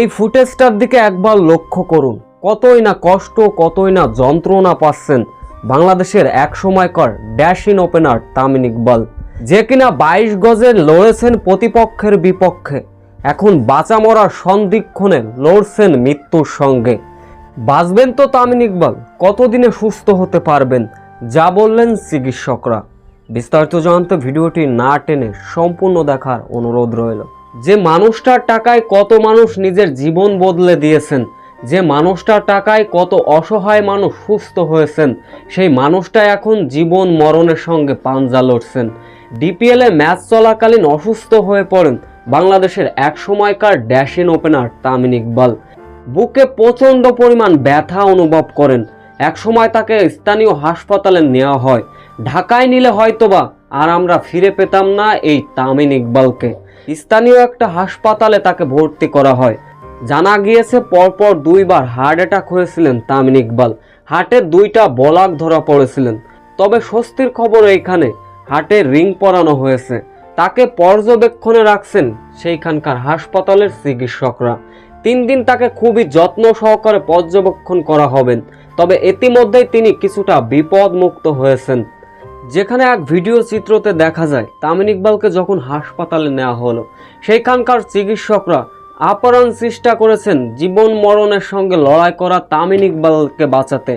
এই ফুটেজটার দিকে একবার লক্ষ্য করুন। কতই না কষ্ট, কতই না যন্ত্রণা পাচ্ছেন বাংলাদেশের এক সময়কার dashing opener Tamim Iqbal. যে কিনা বাইশ গজে লড়েছেন প্রতিপক্ষের বিপক্ষে, এখন বাঁচা মরার সন্দিক্ষণে লড়ছেন মৃত্যুর সঙ্গে। বাঁচবেন তো তামিন ইকবাল, কতদিনে সুস্থ হতে পারবেন, যা বললেন চিকিৎসকরা। বিস্তারিত জানতে ভিডিওটি না টেনে সম্পূর্ণ দেখার অনুরোধ রইল। যে মানুষটার টাকায় কত মানুষ নিজের জীবন বদলে দিয়েছেন, যে মানুষটার টাকায় কত অসহায় মানুষ সুস্থ হয়েছেন, সেই মানুষটা এখন জীবন মরণের সঙ্গে পাঞ্জা লড়ছেন। ডিপিএলে ম্যাচ চলাকালীন অসুস্থ হয়ে পড়েন বাংলাদেশের এক সময়কার ড্যাশিন ওপেনার তামিন ইকবাল। বুকে প্রচণ্ড পরিমাণ ব্যথা অনুভব করেন। একসময় তাকে স্থানীয় হাসপাতালে নেওয়া হয়। ঢাকায় নিলে হয়তোবা আর আমরা ফিরে পেতাম না এই তামিন ইকবালকে। স্থানীয় একটা হাসপাতালে তাকে ভর্তি করা হয়। জানা গিয়েছে পরপর দুইবার হার্ট অ্যাটাক হয়েছিলেন তামিন ইকবাল। হার্টে দুইটা বলাক ধরা পড়েছিলেন। তবে স্বস্তির খবর এইখানে, হার্টে রিং পরানো হয়েছে। তাকে পর্যবেক্ষণে রাখছেন সেইখানকার হাসপাতালের চিকিৎসকরা। তিন দিন তাকে খুবই যত্ন সহকারে পর্যবেক্ষণ করা হবেন তবে ইতিমধ্যেই তিনি কিছুটা বিপদমুক্ত হয়েছেন। যেখানে এক ভিডিও চিত্রতে দেখা যায় তামিন ইকবালকে যখন হাসপাতালে নেওয়া হলো সেইখানকার চিকিৎসকরা আপ্রাণ চেষ্টা করেছেন জীবন মরণের সঙ্গে লড়াই করা তামিন ইকবালকে বাঁচাতে।